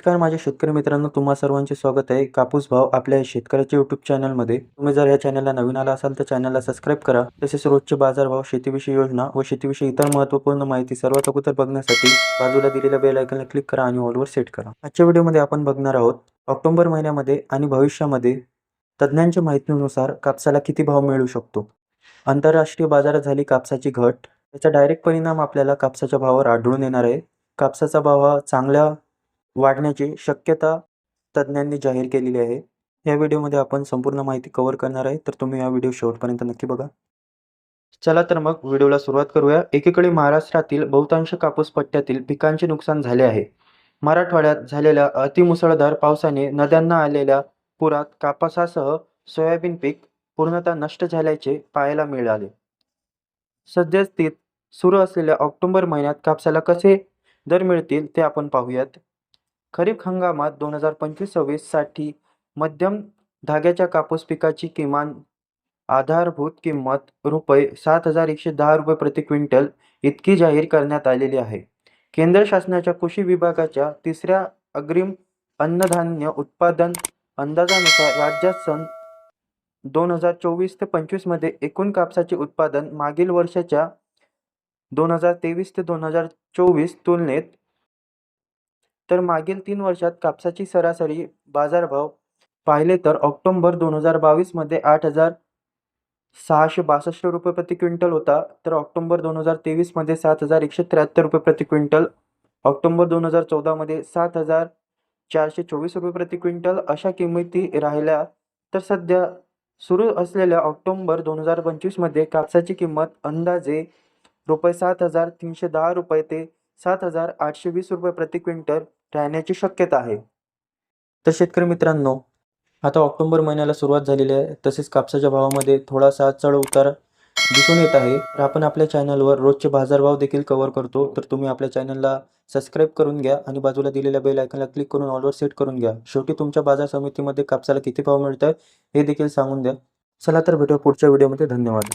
नमस्कार माझ्या शेतकरी मित्रांनो तुम्हा सर्वांचे स्वागत आहे. कापूस भाव आपल्या शेतकऱ्याच्या यूट्यूब चॅनलमध्ये तुम्ही जर या चॅनलला नवीन आला असाल तर चॅनलला सबस्क्राईब करा. तसेच रोजचे बाजारभाव शेतीविषयी योजना व शेतीविषयी इतर महत्त्वपूर्ण माहिती सर्वात अगोदर बघण्यासाठी बाजूला दिलेल्या बेल आयकॉनला क्लिक करा आणि ऑलवर सेट करा. आजच्या व्हिडिओमध्ये आपण बघणार आहोत ऑक्टोबर महिन्यामध्ये आणि भविष्यामध्ये तज्ज्ञांच्या माहितीनुसार कापसाला किती भाव मिळू शकतो? आंतरराष्ट्रीय बाजारात झाली कापसाची घट. याचा डायरेक्ट परिणाम आपल्याला कापसाच्या भावावर आढळून येणार आहे. कापसाचा भाव हा चांगल्या वाढण्याची शक्यता तज्ज्ञांनी जाहीर केलेली आहे. या व्हिडिओमध्ये आपण संपूर्ण माहिती कव्हर करणार आहे. तर तुम्ही हा व्हिडिओ शेवटपर्यंत नक्की बघा. चला तर मग व्हिडिओला सुरुवात करूया. एकीकडे महाराष्ट्रातील बहुतांश कापूस पट्ट्यातील पिकांचे नुकसान झाले आहे. मराठवाड्यात झालेल्या अतिमुसळधार पावसाने नद्यांना आलेल्या पुरात कापसासह सोयाबीन पीक पूर्णतः नष्ट झाल्याचे पाहायला मिळाले. सद्यस्थित सुरू असलेल्या ऑक्टोबर महिन्यात कापसाला कसे दर मिळतील ते आपण पाहूयात. खरीप हंगामात दोन हजार पंचवीस सव्वीससाठी मध्यम धाग्याच्या कापूस पिकाची किमान आधारभूत किंमत रुपये सात हजार एकशे दहा रुपये प्रति क्विंटल इतकी जाहीर करण्यात आलेली आहे. केंद्र शासनाच्या कृषी विभागाच्या तिसऱ्या अग्रिम अन्नधान्य उत्पादन अंदाजानुसार राज्यात सन दोन हजार चोवीस ते पंचवीसमध्ये एकूण कापसाचे उत्पादन मागील वर्षाच्या दोन हजार तेवीस ते दोन हजार चोवीस तुलनेत तर मागील तीन वर्षात कापसाची सरासरी बाजारभाव पाहिले तर ऑक्टोंबर दोन हजार बावीसमध्ये आठ हजार सहाशे बासष्ट रुपये प्रति क्विंटल होता. तर ऑक्टोंबर दोन हजार तेवीसमध्ये सात हजार एकशे त्र्याहत्तर रुपये प्रति क्विंटल. ऑक्टोंबर दोन हजार चौदामध्ये सात हजार चारशे चोवीस रुपये प्रति क्विंटल. अशा किमती राहिल्या. तर सध्या सुरू असलेल्या ऑक्टोंबर दोन हजार पंचवीसमध्ये कापसाची किंमत अंदाजे रुपये सात हजार तीनशे दहा रुपये ते सात हजार आठशे वीस रुपये प्रति क्विंटल. राहण्याची शक्यता आहे. तर शेतकरी मित्रांनो आता ऑक्टोबर महिन्याला सुरुवात झालेली आहे. तसेच कापसाच्या भावामध्ये थोडासा चढ उतार दिसून येत आहे. तर आपण आपल्या चॅनलवर रोजचे बाजारभाव देखील कव्हर करतो. तर तुम्ही आपल्या चॅनलला सबस्क्राईब करून घ्या आणि बाजूला दिलेल्या बेल आयकनला क्लिक करून ऑलवर सेट करून घ्या. शेवटी तुमच्या बाजार समितीमध्ये कापसाला किती भाव मिळत आहे हे देखील सांगून द्या. चला तर भेटूया पुढच्या व्हिडिओमध्ये धन्यवाद.